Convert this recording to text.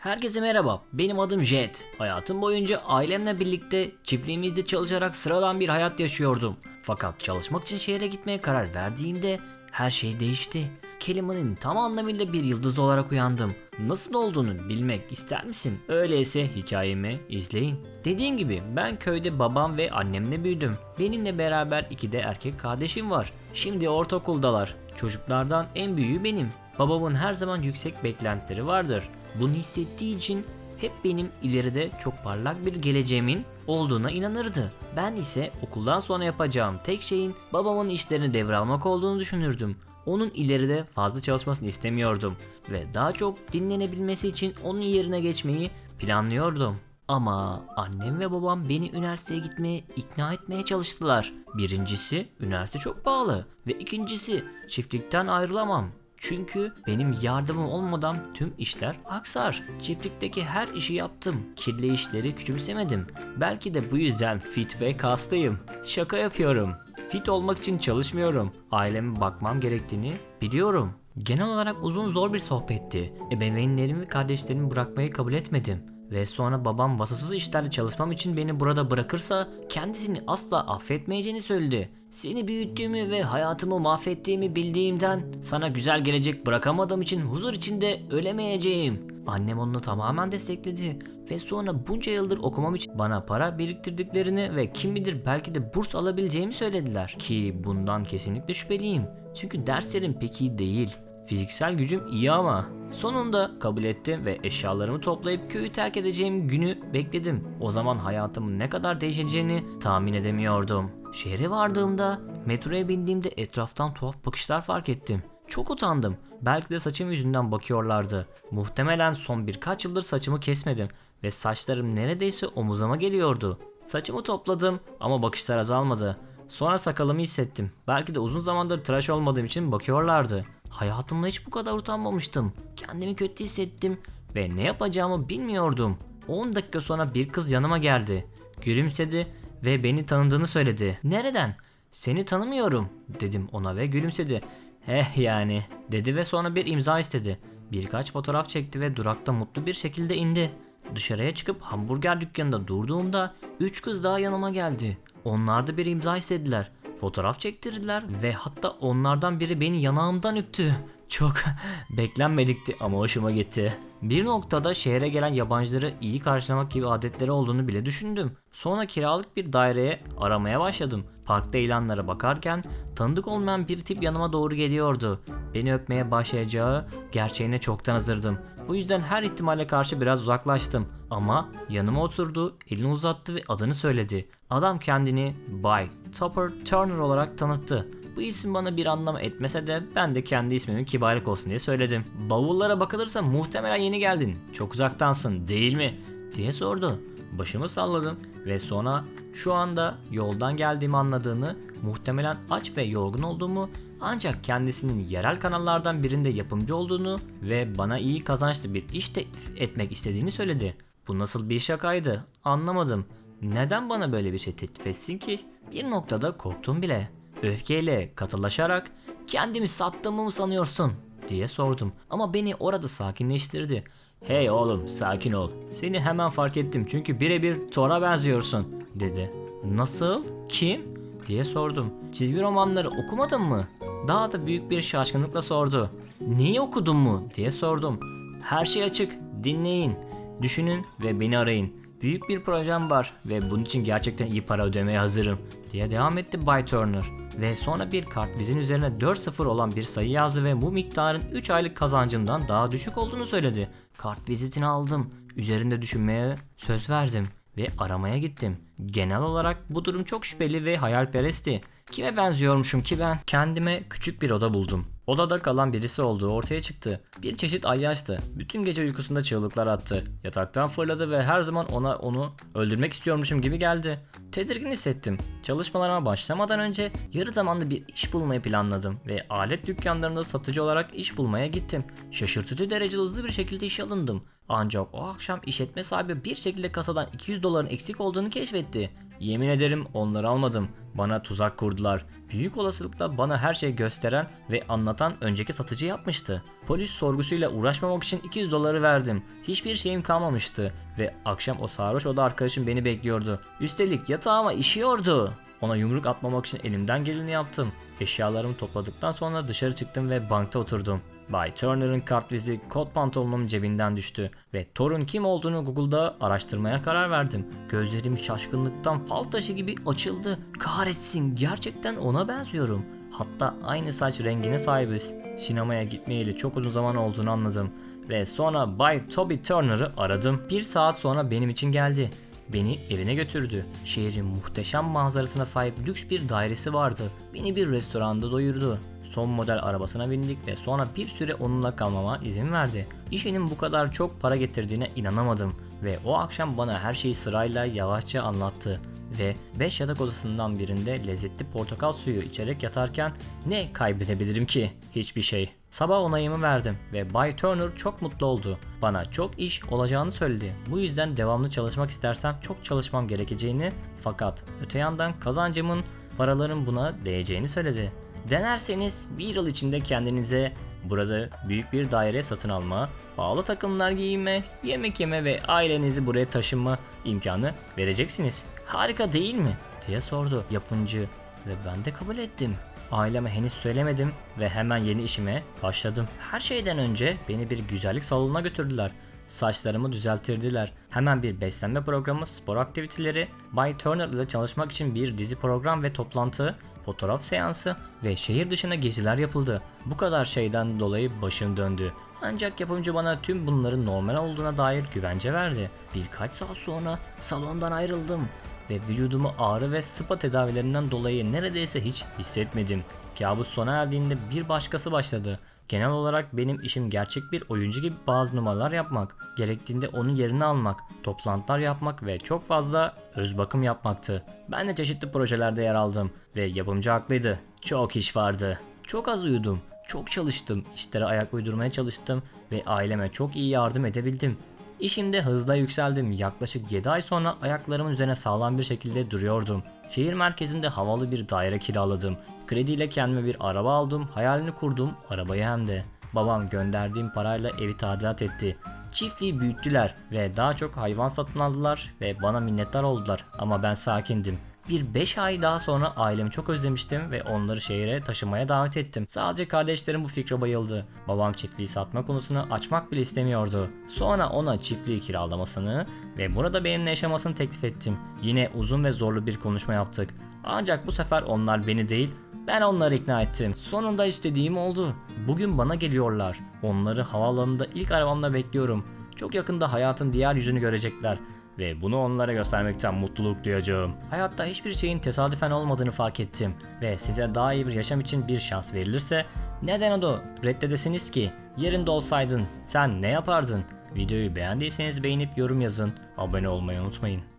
Herkese merhaba, benim adım Jet. Hayatım boyunca ailemle birlikte çiftliğimizde çalışarak sıradan bir hayat yaşıyordum. Fakat çalışmak için şehre gitmeye karar verdiğimde her şey değişti. Kelimenin tam anlamıyla bir yıldız olarak uyandım. Nasıl olduğunu bilmek ister misin? Öyleyse hikayemi izleyin. Dediğim gibi ben köyde babam ve annemle büyüdüm. Benimle beraber iki de erkek kardeşim var. Şimdi ortaokuldalar. Çocuklardan en büyüğü benim. Babamın her zaman yüksek beklentileri vardır. Bunu hissettiği için hep benim ileride çok parlak bir geleceğimin olduğuna inanırdı. Ben ise okuldan sonra yapacağım tek şeyin babamın işlerini devralmak olduğunu düşünürdüm. Onun ileride fazla çalışmasını istemiyordum ve daha çok dinlenebilmesi için onun yerine geçmeyi planlıyordum. Ama annem ve babam beni üniversiteye gitmeye ikna etmeye çalıştılar. Birincisi üniversite çok pahalı ve ikincisi çiftlikten ayrılamam. Çünkü benim yardımım olmadan tüm işler aksar. Çiftlikteki her işi yaptım. Kirli işleri küçümsemedim. Belki de bu yüzden fit ve kastayım. Şaka yapıyorum. Fit olmak için çalışmıyorum. Aileme bakmam gerektiğini biliyorum. Genel olarak uzun zor bir sohbetti. Ebeveynlerimi ve kardeşlerimi bırakmayı kabul etmedim. Ve sonra babam vasıfsız işlerle çalışmam için beni burada bırakırsa kendisini asla affetmeyeceğini söyledi. Seni büyüttüğümü ve hayatımı mahvettiğimi bildiğimden sana güzel gelecek bırakamadığım için huzur içinde ölemeyeceğim. Annem onu tamamen destekledi ve sonra bunca yıldır okumam için bana para biriktirdiklerini ve kim bilir belki de burs alabileceğimi söylediler. Ki bundan kesinlikle şüpheliyim. Çünkü derslerim pek iyi değil. Fiziksel gücüm iyi ama. Sonunda kabul ettim ve eşyalarımı toplayıp köyü terk edeceğim günü bekledim. O zaman hayatımın ne kadar değişeceğini tahmin edemiyordum. Şehre vardığımda metroya bindiğimde etraftan tuhaf bakışlar fark ettim. Çok utandım. Belki de saçım yüzünden bakıyorlardı. Muhtemelen son birkaç yıldır saçımı kesmedim ve saçlarım neredeyse omuzuma geliyordu. Saçımı topladım ama bakışlar azalmadı. Sonra sakalımı hissettim. Belki de uzun zamandır tıraş olmadığım için bakıyorlardı. Hayatımda hiç bu kadar utanmamıştım. Kendimi kötü hissettim ve ne yapacağımı bilmiyordum. 10 dakika sonra bir kız yanıma geldi. Gülümsedi ve beni tanıdığını söyledi. Nereden? Seni tanımıyorum dedim ona ve gülümsedi. Eh yani dedi ve sonra bir imza istedi. Birkaç fotoğraf çekti ve durakta mutlu bir şekilde indi. Dışarıya çıkıp hamburger dükkanında durduğumda üç kız daha yanıma geldi. Onlar da bir imza istediler. Fotoğraf çektirdiler ve hatta onlardan biri beni yanağımdan öptü. Çok beklenmedikti ama hoşuma gitti. Bir noktada şehre gelen yabancıları iyi karşılamak gibi adetleri olduğunu bile düşündüm. Sonra kiralık bir daireye aramaya başladım. Parkta ilanlara bakarken tanıdık olmayan bir tip yanıma doğru geliyordu. Beni öpmeye başlayacağı gerçeğine çoktan hazırdım. Bu yüzden her ihtimale karşı biraz uzaklaştım. Ama yanıma oturdu, elini uzattı ve adını söyledi. Adam kendini Bay Topper Turner olarak tanıttı. Bu isim bana bir anlam etmese de ben de kendi ismimin kibarlık olsun diye söyledim. Bavullara bakılırsa muhtemelen yeni geldin. Çok uzaktansın değil mi? diye sordu. Başımı salladım ve sonra şu anda yoldan geldiğimi anladığını, muhtemelen aç ve yorgun olduğumu ancak kendisinin yerel kanallardan birinde yapımcı olduğunu ve bana iyi kazançlı bir iş teklif etmek istediğini söyledi. Bu nasıl bir şakaydı? Anlamadım. Neden bana böyle bir şey teklif etsin ki? Bir noktada korktum bile. Öfkeyle katılaşarak kendimi sattığımı mı sanıyorsun diye sordum. Ama beni orada sakinleştirdi. Hey oğlum sakin ol. Seni hemen fark ettim çünkü birebir Thor'a benziyorsun dedi. Nasıl? Kim? diye sordum. Çizgi romanları okumadın mı? Daha da büyük bir şaşkınlıkla sordu. Neyi okudun mu diye sordum. Her şey açık. Dinleyin. Düşünün ve beni arayın. Büyük bir projem var ve bunun için gerçekten iyi para ödemeye hazırım diye devam etti Bay Turner. Ve sonra bir kartvizin üzerine 4-0 olan bir sayı yazdı ve bu miktarın 3 aylık kazancımdan daha düşük olduğunu söyledi. Kartvizitini aldım. Üzerinde düşünmeye söz verdim ve aramaya gittim. Genel olarak bu durum çok şüpheli ve hayalperestti. Kime benziyormuşum ki ben? Kendime küçük bir oda buldum. Odada kalan birisi olduğu ortaya çıktı. Bir çeşit ayyaştı. Bütün gece uykusunda çığlıklar attı. Yataktan fırladı ve her zaman ona onu öldürmek istiyormuşum gibi geldi. Tedirgin hissettim. Çalışmalarıma başlamadan önce yarı zamanlı bir iş bulmayı planladım ve alet dükkanlarında satıcı olarak iş bulmaya gittim. Şaşırtıcı derecede hızlı bir şekilde iş alındım. Ancak o akşam işletme sahibi bir şekilde kasadan 200 doların eksik olduğunu keşfetti Yemin ederim onları almadım. Bana tuzak kurdular. Büyük olasılıkla bana her şeyi gösteren ve anlatan önceki satıcı yapmıştı. Polis sorgusuyla uğraşmamak için 200 doları verdim. Hiçbir şeyim kalmamıştı ve akşam o sarhoş oda arkadaşım beni bekliyordu. Üstelik yatağıma işiyordu. Ona yumruk atmamak için elimden geleni yaptım. Eşyalarımı topladıktan sonra dışarı çıktım ve bankta oturdum. Bay Turner'ın kartvizi kot pantolonumun cebinden düştü ve Thor'un kim olduğunu Google'da araştırmaya karar verdim. Gözlerim şaşkınlıktan fal taşı gibi açıldı. Kahretsin gerçekten ona benziyorum. Hatta aynı saç rengine sahibiz. Sinemaya gitmeyeli çok uzun zaman olduğunu anladım. Ve sonra Bay Toby Turner'ı aradım. Bir saat sonra benim için geldi. Beni evine götürdü. Şehrin muhteşem manzarasına sahip lüks bir dairesi vardı. Beni bir restoranda doyurdu. Son model arabasına bindik ve sonra bir süre onunla kalmama izin verdi. İşinin bu kadar çok para getirdiğine inanamadım ve o akşam bana her şeyi sırayla yavaşça anlattı ve 5 yatak odasından birinde lezzetli portakal suyu içerek yatarken ne kaybedebilirim ki? Hiçbir şey. Sabah onayımı verdim ve Bay Turner çok mutlu oldu. Bana çok iş olacağını söyledi. Bu yüzden devamlı çalışmak istersem çok çalışmam gerekeceğini fakat öte yandan kazancımın paraların buna değeceğini söyledi. Denerseniz bir yıl içinde kendinize burada büyük bir daire satın alma, pahalı takımlar giyinme, yemek yeme ve ailenizi buraya taşınma imkanı vereceksiniz. Harika değil mi? diye sordu yapımcı ve ben de kabul ettim. Aileme henüz söylemedim ve hemen yeni işime başladım. Her şeyden önce beni bir güzellik salonuna götürdüler. Saçlarımı düzelttirdiler. Hemen bir beslenme programı, spor aktiviteleri, Bay Turner ile çalışmak için bir dizi program ve toplantı, fotoğraf seansı ve şehir dışına geziler yapıldı. Bu kadar şeyden dolayı başım döndü. Ancak yapımcı bana tüm bunların normal olduğuna dair güvence verdi. Birkaç saat sonra salondan ayrıldım ve vücudumu ağrı ve spa tedavilerinden dolayı neredeyse hiç hissetmedim. Kabus sona erdiğinde bir başkası başladı. Genel olarak benim işim gerçek bir oyuncu gibi bazı numaralar yapmak, gerektiğinde onun yerini almak, toplantılar yapmak ve çok fazla öz bakım yapmaktı. Ben de çeşitli projelerde yer aldım ve yapımcı haklıydı. Çok iş vardı. Çok az uyudum. Çok çalıştım. İşlere ayak uydurmaya çalıştım ve aileme çok iyi yardım edebildim. İşimde hızla yükseldim. Yaklaşık 7 ay sonra ayaklarımın üzerine sağlam bir şekilde duruyordum. Şehir merkezinde havalı bir daire kiraladım. Krediyle kendime bir araba aldım, hayalini kurdum, arabayı hem de. Babam gönderdiğim parayla evi tadilat etti. Çiftliği büyüttüler ve daha çok hayvan satın aldılar ve bana minnettar oldular ama ben sakindim. Bir 5 ay daha sonra ailemi çok özlemiştim ve onları şehire taşımaya davet ettim. Sadece kardeşlerim bu fikre bayıldı. Babam çiftliği satma konusunu açmak bile istemiyordu. Sonra ona çiftliği kiralamasını ve burada benimle yaşamasını teklif ettim. Yine uzun ve zorlu bir konuşma yaptık. Ancak bu sefer onlar beni değil, ben onları ikna ettim. Sonunda istediğim oldu. Bugün bana geliyorlar. Onları havaalanında ilk arabamla bekliyorum. Çok yakında hayatın diğer yüzünü görecekler ve bunu onlara göstermekten mutluluk duyacağım. Hayatta hiçbir şeyin tesadüfen olmadığını fark ettim ve size daha iyi bir yaşam için bir şans verilirse neden onu reddedesiniz ki? Yerinde olsaydın sen ne yapardın? Videoyu beğendiyseniz beğenip yorum yazın. Abone olmayı unutmayın.